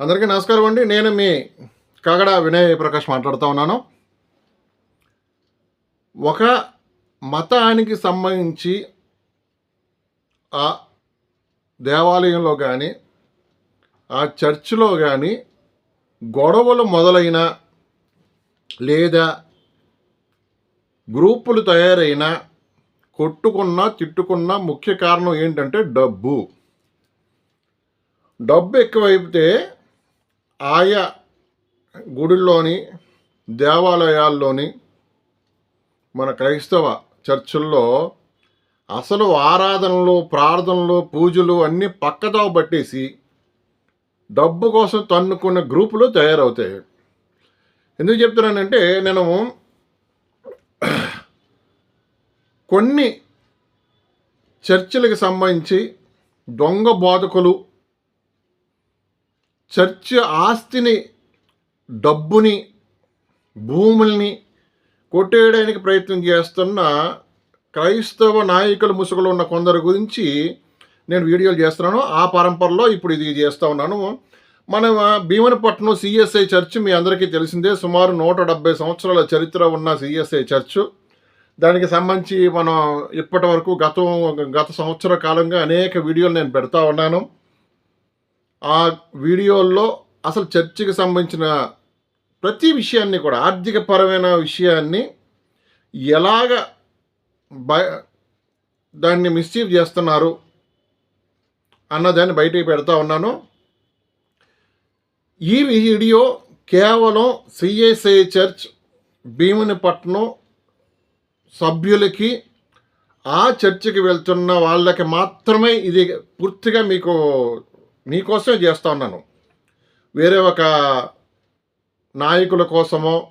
అందరికీ నమస్కారం అండి. నేను మీ కాగడ వినయ్ ప్రకాష్ మాట్లాడుతూ ఉన్నాను. ఒక మతానికి సంబంధించి ఆ దేవాలయంలో కానీ ఆ చర్చిలో కానీ గొడవలు మొదలైన లేదా గ్రూపులు తయారైన కొట్టుకున్న తిట్టుకున్న ముఖ్య కారణం ఏంటంటే డబ్బు. డబ్బు ఎక్కువైతే ఆయా గుడుల్లోని దేవాలయాల్లోని మన క్రైస్తవ చర్చుల్లో అసలు ఆరాధనలు ప్రార్థనలు పూజలు అన్నీ పక్కతో పట్టేసి డబ్బు కోసం తన్నుకున్న గ్రూపులు తయారవుతాయి. ఎందుకు చెప్తున్నానంటే నేను కొన్ని చర్చిలకు సంబంధించి దొంగ బోధకులు చర్చ్ ఆస్తిని డబ్బుని భూముల్ని కొట్టేయడానికి ప్రయత్నం చేస్తున్న క్రైస్తవ నాయకుల ముసుగులో ఉన్న కొందరు గురించి నేను వీడియోలు చేస్తున్నాను. ఆ పరంపరలో ఇప్పుడు ఇది చేస్తూ ఉన్నాను. మన భీమనపట్నం సిఎస్ఐ చర్చ్ మీ అందరికీ తెలిసిందే. సుమారు నూట డెబ్బై సంవత్సరాల చరిత్ర ఉన్న సిఎస్ఐ చర్చ్. దానికి సంబంధించి మనం ఇప్పటి వరకు గతం గత సంవత్సర కాలంగా అనేక వీడియోలు నేను పెడతా ఉన్నాను. ఆ వీడియోల్లో అసలు చర్చికి సంబంధించిన ప్రతి విషయాన్ని కూడా ఆర్థికపరమైన విషయాన్ని ఎలాగ బయ దాన్ని మిస్చీవ్ చేస్తున్నారు అన్నదాన్ని బయటికి పెడతా ఉన్నాను. ఈ వీడియో కేవలం సిఎస్ఐ చర్చ్ భీమునిపట్నం సభ్యులకి ఆ చర్చికి వెళ్తున్న వాళ్ళకి మాత్రమే ఇది పూర్తిగా మీకు నీకోసమే చేస్తూ ఉన్నాను. వేరే ఒక నాయకుల కోసమో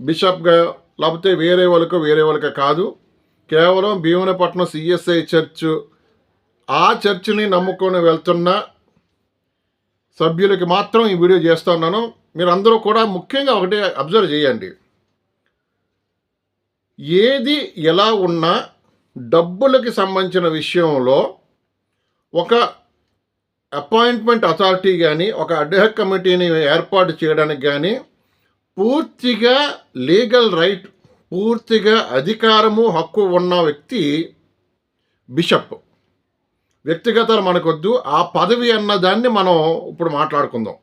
బిషప్గా లేకపోతే వేరే వాళ్ళకు వేరే వాళ్ళకి కాదు. కేవలం భీమనపట్నం సిఎస్ఐ చర్చ్ ఆ చర్చిని నమ్ముకొని వెళ్తున్న సభ్యులకి మాత్రం ఈ వీడియో చేస్తూ ఉన్నాను. అందరూ కూడా ముఖ్యంగా ఒకటి అబ్జర్వ్ చేయండి. ఏది ఎలా ఉన్నా డబ్బులకి సంబంధించిన విషయంలో ఒక అపాయింట్మెంట్ అథారిటీ కానీ ఒక అడ్హక్ కమిటీని ఏర్పాటు చేయడానికి కానీ పూర్తిగా లీగల్ రైట్ పూర్తిగా అధికారము హక్కు ఉన్న వ్యక్తి బిషప్. వ్యక్తిగత మనకొద్దు ఆ పదవి అన్న దాన్ని మనం ఇప్పుడు మాట్లాడుకుందాం.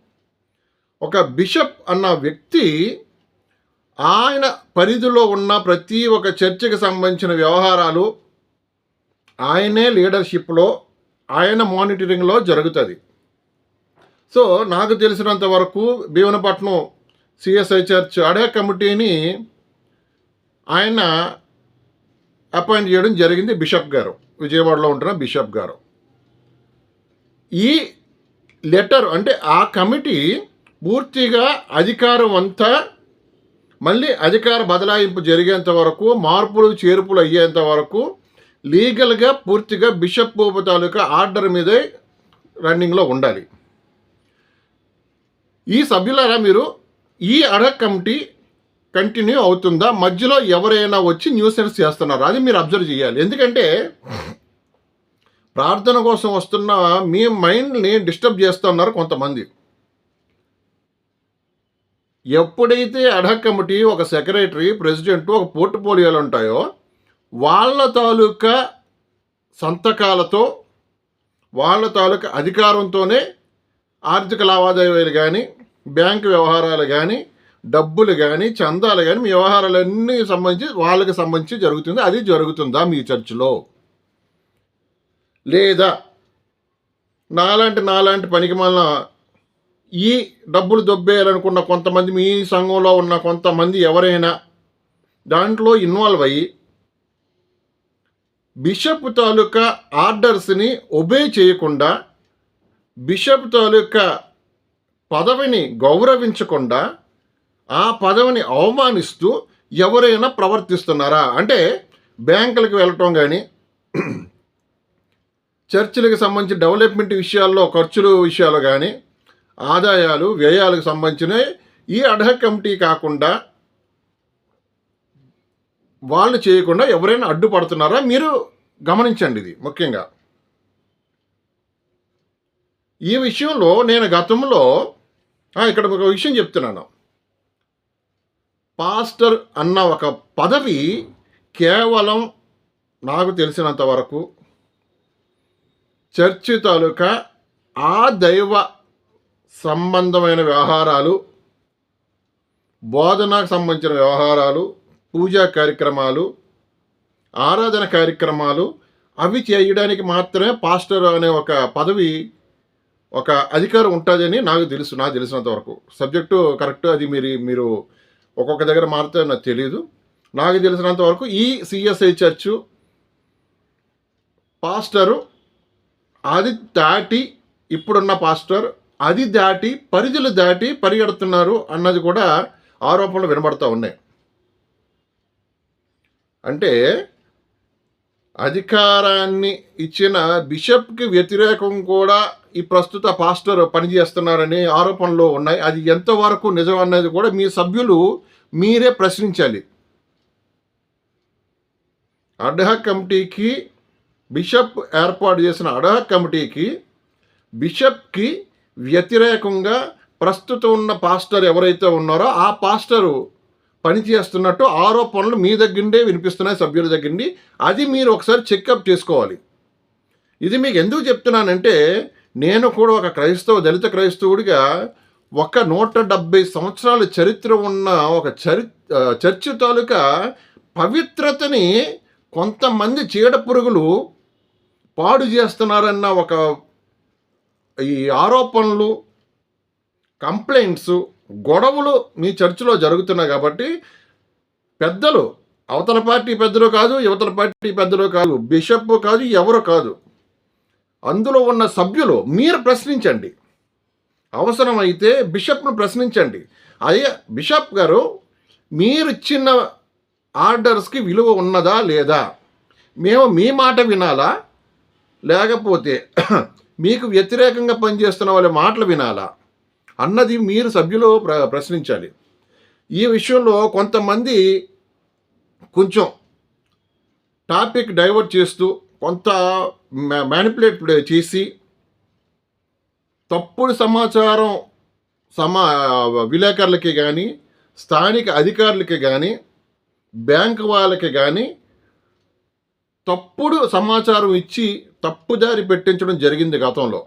ఒక బిషప్ అన్న వ్యక్తి ఆయన పరిధిలో ఉన్న ప్రతి ఒక్క చర్చికి సంబంధించిన వ్యవహారాలు ఆయనే లీడర్షిప్లో ఆయన మానిటరింగ్లో జరుగుతుంది. సో నాకు తెలిసినంత వరకు భీవనపట్నం సిఎస్ఐ చర్చ్ అడే కమిటీని ఆయన అపాయింట్ చేయడం జరిగింది బిషప్ గారు. విజయవాడలో ఉంటున్న బిషప్ గారు. ఈ లెటర్ అంటే ఆ కమిటీ పూర్తిగా అధికారం అంతా మళ్ళీ అధికార బదలాయింపు జరిగేంత వరకు మార్పులు చేర్పులు అయ్యేంత వరకు లీగల్గా పూర్తిగా బిషప్ పోపు తాలూకా ఆర్డర్ మీదే రన్నింగ్లో ఉండాలి. ఈ సభ్యులారా మీరు ఈ అడక్ కమిటీ కంటిన్యూ అవుతుందా? మధ్యలో ఎవరైనా వచ్చి న్యూసెన్స్ చేస్తున్నారు? అది మీరు అబ్జర్వ్ చేయాలి. ఎందుకంటే ప్రార్థన కోసం వస్తున్న మీ మైండ్ని డిస్టర్బ్ చేస్తున్నారు కొంతమంది. ఎప్పుడైతే అడహక్ కమిటీ ఒక సెక్రటరీ ప్రెసిడెంట్ ఒక పోర్ట్ఫోలియోలు ఉంటాయో వాళ్ళ తాలూకా సంతకాలతో వాళ్ళ తాలూకా అధికారంతోనే ఆర్థిక లావాదేవీలు కానీ బ్యాంకు వ్యవహారాలు కానీ డబ్బులు కానీ చందాలు కానీ మీ వ్యవహారాలన్నీ సంబంధించి వాళ్ళకి సంబంధించి జరుగుతుంది. అది జరుగుతుందా మీ చర్చిలో? లేదా నాలాంటి నాలాంటి పనికి ఈ డబ్బులు దొబ్బేయాలనుకున్న కొంతమంది మీ సంఘంలో ఉన్న కొంతమంది ఎవరైనా దాంట్లో ఇన్వాల్వ్ అయ్యి బిషప్ తాలూకా ఆర్డర్స్ని ఒబే చేయకుండా బిషప్ తాలూకా పదవిని గౌరవించకుండా ఆ పదవిని అవమానిస్తూ ఎవరైనా ప్రవర్తిస్తున్నారా? అంటే బ్యాంకులకు వెళ్ళటం కానీ చర్చిలకు సంబంధించి డెవలప్మెంట్ విషయాల్లో ఖర్చులు విషయాలు కానీ ఆదాయాలు వ్యయాలకు సంబంధించిన ఈ అడ్హక్ కమిటీ కాకుండా వాళ్ళు చేయకుండా ఎవరైనా అడ్డుపడుతున్నారా? మీరు గమనించండి ఇది ముఖ్యంగా. ఈ విషయంలో నేను గతంలో ఇక్కడ ఒక విషయం చెప్తున్నాను. పాస్టర్ అన్న ఒక పదవి కేవలం నాకు తెలిసినంత వరకు చర్చి తాలూకా ఆ దైవ సంబంధమైన వ్యవహారాలు బోధనకు సంబంధించిన వ్యవహారాలు పూజా కార్యక్రమాలు ఆరాధన కార్యక్రమాలు అవి చేయడానికి మాత్రమే పాస్టర్ అనే ఒక పదవి ఒక అధికారం ఉంటుందని నాకు తెలుసు నాకు తెలిసినంత వరకు. సబ్జెక్టు కరెక్ట్ అది మీరు మీరు ఒక్కొక్క దగ్గర మారుతుందో నాకు తెలియదు నాకు తెలిసినంత వరకు ఈ సిఎస్ఐ చర్చు పాస్టరు అది దాటి ఇప్పుడున్న పాస్టర్ అది దాటి పరిధులు దాటి పరిగెడుతున్నారు అన్నది కూడా ఆరోపణలు వినబడతా ఉన్నాయి. అంటే అధికారాన్ని ఇచ్చిన బిషప్కి వ్యతిరేకం కూడా ఈ ప్రస్తుత పాస్టర్ పనిచేస్తున్నారని ఆరోపణలు ఉన్నాయి. అది ఎంతవరకు నిజం అనేది కూడా మీ సభ్యులు మీరే ప్రశ్నించాలి. అడ్హ కమిటీకి బిషప్ ఏర్పాటు చేసిన అడహ కమిటీకి బిషప్కి వ్యతిరేకంగా ప్రస్తుతం ఉన్న పాస్టర్ ఎవరైతే ఉన్నారో ఆ పాస్టరు పనిచేస్తున్నట్టు ఆరోపణలు మీ దగ్గరుండే వినిపిస్తున్నాయి సభ్యుల దగ్గరండి. అది మీరు ఒకసారి చెకప్ చేసుకోవాలి. ఇది మీకు ఎందుకు చెప్తున్నానంటే నేను కూడా ఒక క్రైస్తవ దళిత క్రైస్తవుడిగా ఒక నూట డెబ్బై సంవత్సరాల చరిత్ర ఉన్న ఒక చరి చర్చి తాలూకా పవిత్రతని కొంతమంది చీడ పురుగులు పాడు చేస్తున్నారన్న ఒక ఈ ఆరోపణలు కంప్లైంట్స్ గొడవలు మీ చర్చిలో జరుగుతున్నాయి కాబట్టి పెద్దలు అవతల పార్టీ పెద్దలు కాదు యువతల పార్టీ పెద్దలు కాదు బిషప్ కాదు ఎవరు కాదు. అందులో ఉన్న సభ్యులు మీరు ప్రశ్నించండి. అవసరమైతే బిషప్ను ప్రశ్నించండి. అయ్యే బిషప్ గారు మీరు ఇచ్చిన ఆర్డర్స్కి విలువ ఉన్నదా లేదా? మేము మీ మాట వినాలా? లేకపోతే మీకు వ్యతిరేకంగా పనిచేస్తున్న వాళ్ళ మాటలు వినాలా? అన్నది మీరు సభ్యులు ప్ర ప్రశ్నించాలి. ఈ విషయంలో కొంతమంది కొంచెం టాపిక్ డైవర్ట్ చేస్తూ కొంత మ్యానిపులేట్ చేసి తప్పుడు సమాచారం సమా విలేకరులకి కానీ స్థానిక అధికారులకి కానీ బ్యాంక్ వాళ్ళకి కానీ తప్పుడు సమాచారం ఇచ్చి తప్పుదారి పెట్టించడం జరిగింది గతంలో.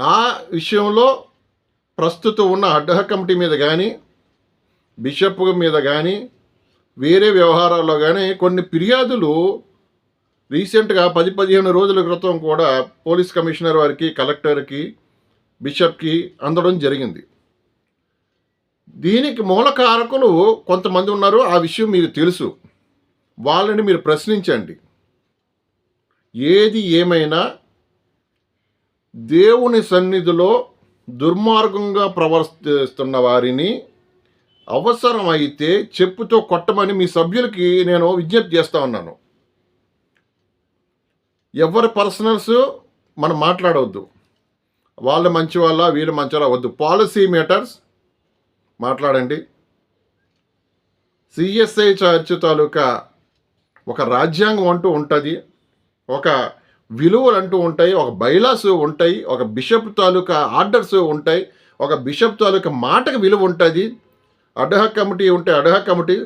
ఆ విషయంలో ప్రస్తుతం ఉన్న అడ్డహ కమిటీ మీద కానీ బిషప్ మీద కానీ వేరే వ్యవహారాల్లో కానీ కొన్ని ఫిర్యాదులు రీసెంట్గా పది పదిహేను రోజుల క్రితం కూడా పోలీస్ కమిషనర్ వారికి కలెక్టర్కి బిషప్కి అందడం జరిగింది. దీనికి మూల కారకులు కొంతమంది ఉన్నారు. ఆ విషయం మీకు తెలుసు. వాళ్ళని మీరు ప్రశ్నించండి. ఏది ఏమైనా దేవుని సన్నిధిలో దుర్మార్గంగా ప్రవర్తిస్తున్న వారిని అవసరమైతే చెప్పుతో కొట్టమని మీ సభ్యులకి నేను విజ్ఞప్తి చేస్తా ఉన్నాను. ఎవరి పర్సనల్స్ మనం మాట్లాడవద్దు. వాళ్ళు మంచి వాళ్ళ వీళ్ళు మంచి వాళ్ళ వద్దు. పాలసీ మేటర్స్ మాట్లాడండి. సిఎస్ఐ చర్చ్ తాలూకా ఒక రాజ్యాంగం అంటూ ఉంటుంది. ఒక విలువలు అంటూ ఉంటాయి ఒక బైలాస్ ఉంటాయి ఒక బిషప్ తాలూకా ఆర్డర్స్ ఉంటాయి ఒక బిషప్ తాలూకా మాటకు విలువ ఉంటుంది. అడహ కమిటీ ఉంటే అడహ కమిటీ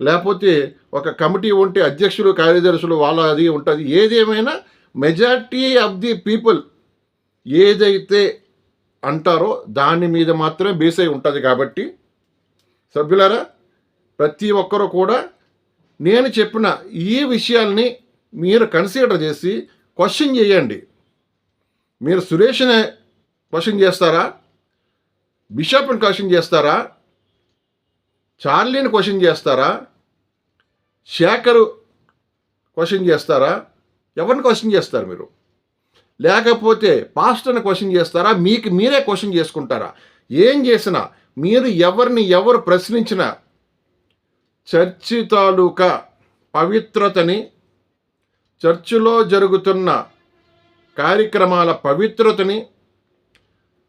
లేకపోతే ఒక కమిటీ ఉంటే అధ్యక్షులు కార్యదర్శులు వాళ్ళ అది ఉంటుంది. ఏదేమైనా మెజారిటీ ఆఫ్ ది పీపుల్ ఏదైతే అంటారో దాని మీద మాత్రమే బేస్ అయి ఉంటుంది కాబట్టి సభ్యులారా ప్రతి ఒక్కరూ కూడా నేను చెప్పిన ఈ విషయాల్ని మీరు కన్సిడర్ చేసి క్వశ్చన్ చేయండి. మీరు సురేష్నే క్వశ్చన్ చేస్తారా? బిషప్ని క్వశ్చన్ చేస్తారా? చార్లీని క్వశ్చన్ చేస్తారా? శేఖరు క్వశ్చన్ చేస్తారా? ఎవరిని క్వశ్చన్ చేస్తారు మీరు? లేకపోతే పాస్టర్ని క్వశ్చన్ చేస్తారా? మీకు మీరే క్వశ్చన్ చేసుకుంటారా? ఏం చేసినా మీరు ఎవరిని ఎవరు ప్రశ్నించినా చర్చి తాలూకా పవిత్రతని చర్చిలో జరుగుతున్న కార్యక్రమాల పవిత్రతని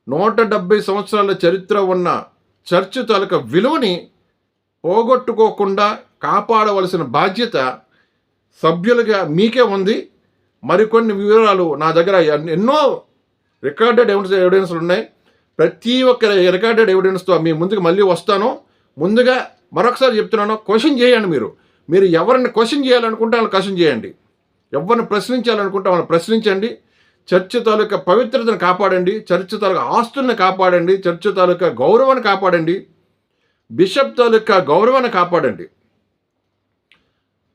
నూట డెబ్భై సంవత్సరాల చరిత్ర ఉన్న చర్చ్ తాలూకా విలువని పోగొట్టుకోకుండా కాపాడవలసిన బాధ్యత సభ్యులుగా మీకే ఉంది. మరికొన్ని వివరాలు నా దగ్గర ఎన్నో రికార్డెడ్ ఎవిడెన్స్ ఎవిడెన్స్లు ఉన్నాయి. ప్రతి ఒక్క రికార్డెడ్ ఎవిడెన్స్తో మీ ముందుకు మళ్ళీ వస్తాను. ముందుగా మరొకసారి చెప్తున్నాను క్వశ్చన్ చేయండి మీరు. మీరు ఎవరిని క్వశ్చన్ చేయాలనుకుంటే వాళ్ళని క్వశ్చన్ చేయండి. ఎవరిని ప్రశ్నించాలనుకుంటే వాళ్ళని ప్రశ్నించండి. చర్చ తాలూకా పవిత్రతను కాపాడండి. చర్చ తాలూకా ఆస్తుల్ని కాపాడండి. చర్చ్ తాలూకా గౌరవాన్ని కాపాడండి. బిషప్ తాలూకా గౌరవాన్ని కాపాడండి.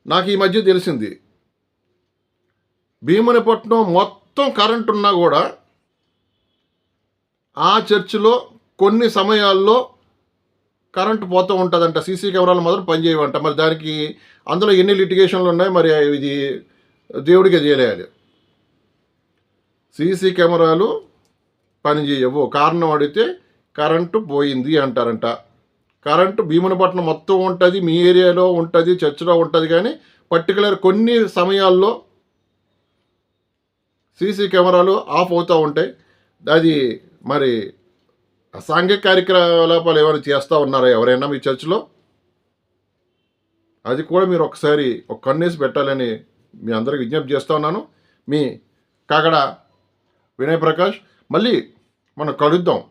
నాకు ఈ మధ్య తెలిసింది. భీమునిపట్నం మొత్తం కరెంట్ ఉన్నా కూడా ఆ చర్చిలో కొన్ని సమయాల్లో కరెంటు పోతూ ఉంటుందంట. సీసీ కెమెరాలు మాత్రం పనిచేయవంట. మరి దానికి అందులో ఎన్ని లిటిగేషన్లు ఉన్నాయి? మరి ఇది దేవుడికి చేయలేయాలి. సీసీ కెమెరాలు పనిచేయవు కారణం అడిగితే కరెంటు పోయింది అంటారంట. కరెంటు భీమునిపట్నం మొత్తం ఉంటుంది మీ ఏరియాలో ఉంటుంది చర్చిలో ఉంటుంది కానీ పర్టికులర్ కొన్ని సమయాల్లో సీసీ కెమెరాలు ఆఫ్ అవుతూ ఉంటాయి. అది మరి అసాంఘిక కార్యకలాపాలు ఏమైనా చేస్తూ ఉన్నారా ఎవరైనా మీ చర్చిలో? అది కూడా మీరు ఒకసారి ఒక కన్నేసి పెట్టాలని మీ అందరికి విజ్ఞప్తి చేస్తూ ఉన్నాను. మీ కాకడ వినయ్ ప్రకాష్. మళ్ళీ మనం కలుద్దాం.